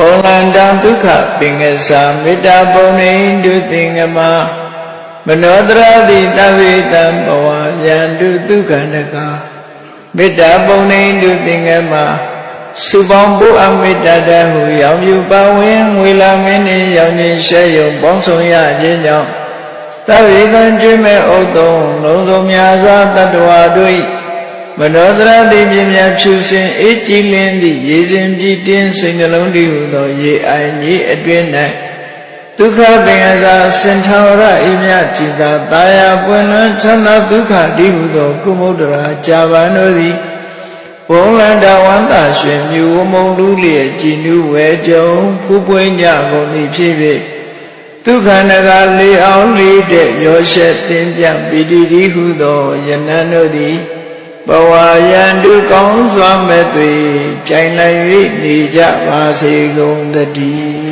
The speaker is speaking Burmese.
ဘောလန္တံဒုက္ခပင်ကစားမေတ္တာပုံနေတုသင်္ကမမနောတရတိတဝေတံဘဝယံတုဒုက္ခနကမေတ္တာပုံနေတုသင်္ကမစုပေါင်းဖို့အမေတ္တာတဟုရောင်ပြပါဝင်ငွေလာမင်းနှင့်ရောင်ခြင်းရှဲယုံပေါင်းဆောင်ရခြင်းကြောင့်တဝေတံကျွေးမဲ့ဥသုံးလုံးစုံများစွာတတ္တဝါတို့၏ မနောတရတိပြင်းများဖြူစင်အေးကြည်လင်းသည့်ရေစဉ်ပြည့်တင်းစိတ်နှလုံးတည်ဟုသောရေအိုင်ကြီးအတွင်း၌ဒုက္ခပင်အစာစင်ထာဝရအိမြจิตာတာယာပွင့်လန်းချမ်းသာဒုက္ခတည်ဟုသောကုမုဒ္ဒရာကြာပန်တို့သည်ဘုံလန္တဝန္တာရွှင်မြူဝမုံလူလျက်ကြည်နူးဝဲကြုံဖူးပွင့်ကြကုန်သည်ဖြစ်၍ဒုက္ခနကလေးအောင်လေးတဲ့ရောရှက်တင်ပြပီတိတိဟုသောယနန်တို့သည် ဘဝယံတုကောင်းစွာမဲ့သွေကြိုင်လိုက်၍နေကြပါစေကုန်သတည်း